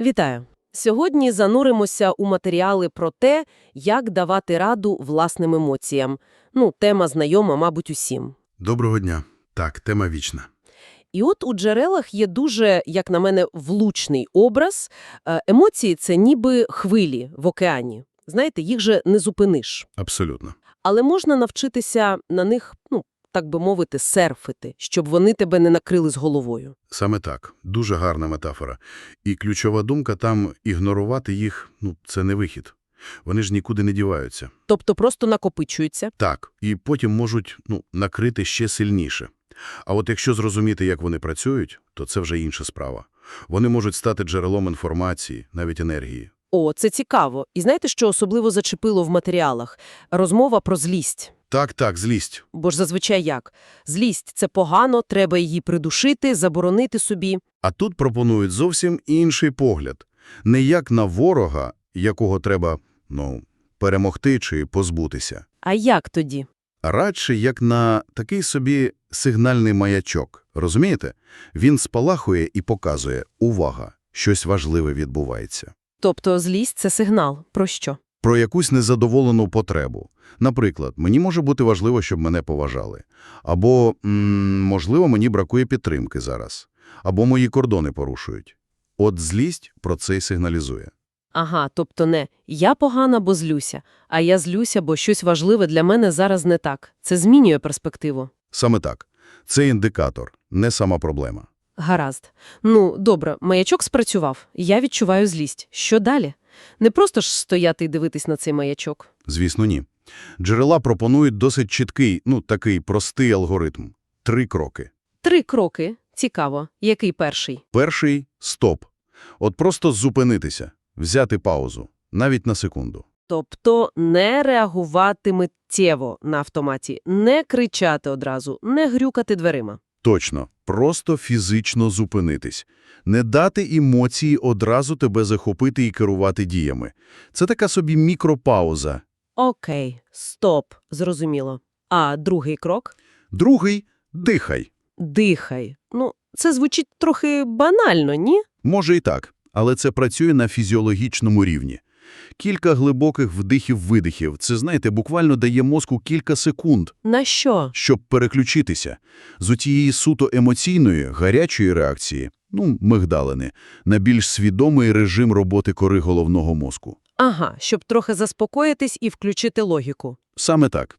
Вітаю! Сьогодні зануримося у матеріали про те, як давати раду власним емоціям. Ну, тема знайома, мабуть, усім. Доброго дня. Так, тема вічна. І от у джерелах є дуже, як на мене, влучний образ. Е, Емоції – це ніби хвилі в океані. Знаєте, їх же не зупиниш. Абсолютно. Але можна навчитися на них, ну, так би мовити, серфити, щоб вони тебе не накрили з головою. Саме так. Дуже гарна метафора. І ключова думка там – ігнорувати їх, ну, це не вихід. Вони ж нікуди не діваються. Тобто просто накопичуються. Так, і потім можуть, ну, накрити ще сильніше. А от якщо зрозуміти, як вони працюють, то це вже інша справа. Вони можуть стати джерелом інформації, навіть енергії. О, це цікаво. І знаєте, що особливо зачепило в матеріалах? Розмова про злість. Так, так, злість. Бо ж зазвичай як? Злість – це погано, треба її придушити, заборонити собі. А тут пропонують зовсім інший погляд. Не як на ворога, якого треба, ну, перемогти чи позбутися. А як тоді? радше як на такий собі сигнальний маячок. Розумієте? Він спалахує і показує – увага, щось важливе відбувається. Тобто злість – це сигнал. Про що? Про якусь незадоволену потребу. Наприклад, мені може бути важливо, щоб мене поважали. Або, м можливо, мені бракує підтримки зараз. Або мої кордони порушують. От злість про це й сигналізує. Ага, тобто не «я погана, бо злюся», а «я злюся, бо щось важливе для мене зараз не так». Це змінює перспективу. Саме так. Це індикатор, не сама проблема. Гаразд. Ну, добре, маячок спрацював. Я відчуваю злість. Що далі? Не просто ж стояти і дивитись на цей маячок. Звісно, ні. Джерела пропонують досить чіткий, ну, такий простий алгоритм. Три кроки. Три кроки. Цікаво. Який перший? Перший – стоп. От просто зупинитися, взяти паузу, навіть на секунду. Тобто не реагувати миттєво на автоматі, не кричати одразу, не грюкати дверима. Точно, просто фізично зупинитись. Не дати емоції одразу тебе захопити і керувати діями. Це така собі мікропауза. Окей, стоп, зрозуміло. А другий крок? Другий – дихай. Дихай. Ну, це звучить трохи банально, ні? Може і так, але це працює на фізіологічному рівні. Кілька глибоких вдихів-видихів – це, знаєте, буквально дає мозку кілька секунд, На що? щоб переключитися з отієї суто емоційної, гарячої реакції, ну, мигдалини, на більш свідомий режим роботи кори головного мозку. Ага, щоб трохи заспокоїтись і включити логіку. Саме так.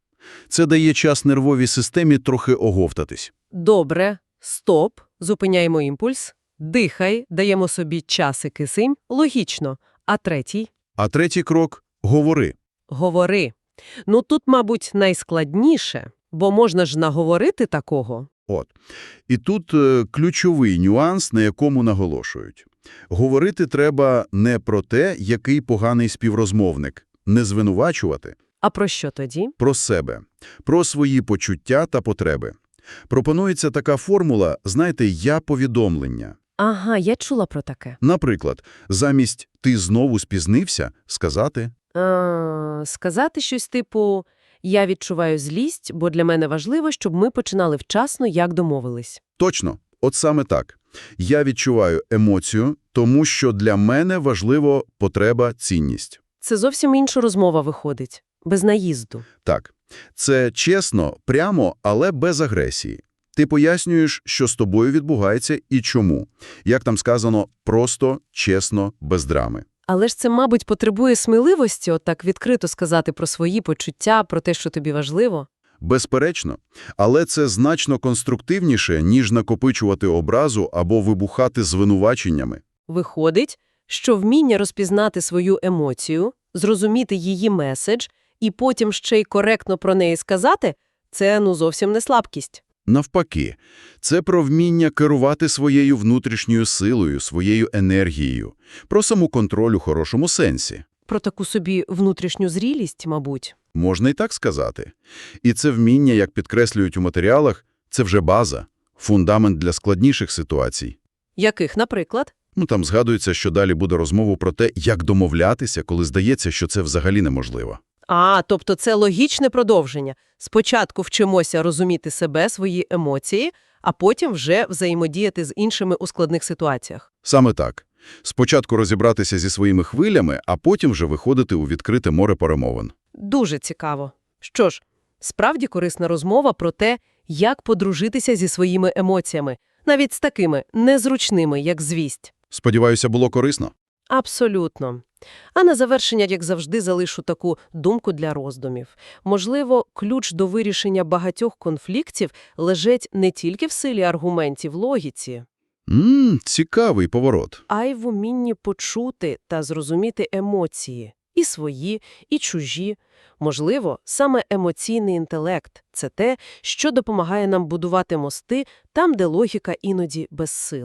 Це дає час нервовій системі трохи оговтатись. Добре, стоп, зупиняємо імпульс, дихай, даємо собі час і кисень. Логічно. А третій? А третій крок – говори. Говори. Ну тут, мабуть, найскладніше, бо можна ж наговорити такого. От. І тут е, ключовий нюанс, на якому наголошують. Говорити треба не про те, який поганий співрозмовник, не звинувачувати, А про що тоді? про себе, про свої почуття та потреби. Пропонується така формула, знаєте, «я-повідомлення». Ага, я чула про таке. Наприклад, замість «ти знову спізнився» сказати А, сказати щось типу «я відчуваю злість, бо для мене важливо, щоб ми починали вчасно, як домовились». Точно, от саме так. Я відчуваю емоцію, тому що для мене важливо потреба, цінність. Це зовсім інша розмова виходить, без наїзду. Так, це чесно, прямо, але без агресії. Ти пояснюєш, що з тобою відбувається і чому. Як там сказано, просто, чесно, без драми. Але ж це, мабуть, потребує сміливості отак відкрито сказати про свої почуття, про те, що тобі важливо. Безперечно. Але це значно конструктивніше, ніж накопичувати образу або вибухати звинуваченнями. Виходить, що вміння розпізнати свою емоцію, зрозуміти її меседж і потім ще й коректно про неї сказати – це ну зовсім не слабкість. Навпаки, це про вміння керувати своєю внутрішньою силою, своєю енергією, про самоконтроль у хорошому сенсі. Про таку собі внутрішню зрілість, мабуть. Можна і так сказати. І це вміння, як підкреслюють у матеріалах, це вже база, фундамент для складніших ситуацій. Яких, наприклад? Ну, там згадується, що далі буде розмова про те, як домовлятися, коли здається, що це взагалі неможливо. А, тобто це логічне продовження. Спочатку вчимося розуміти себе, свої емоції, а потім вже взаємодіяти з іншими у складних ситуаціях. Саме так. Спочатку розібратися зі своїми хвилями, а потім вже виходити у відкрите море перемовин. Дуже цікаво. Що ж, справді корисна розмова про те, як подружитися зі своїми емоціями, навіть з такими незручними, як звість. Сподіваюся, було корисно? Абсолютно. А на завершення, як завжди, залишу таку думку для роздумів. Можливо, ключ до вирішення багатьох конфліктів лежить не тільки в силі аргументів логіці, Ммм, цікавий поворот. а й в умінні почути та зрозуміти емоції. І свої, і чужі. Можливо, саме емоційний інтелект – це те, що допомагає нам будувати мости там, де логіка іноді безсила.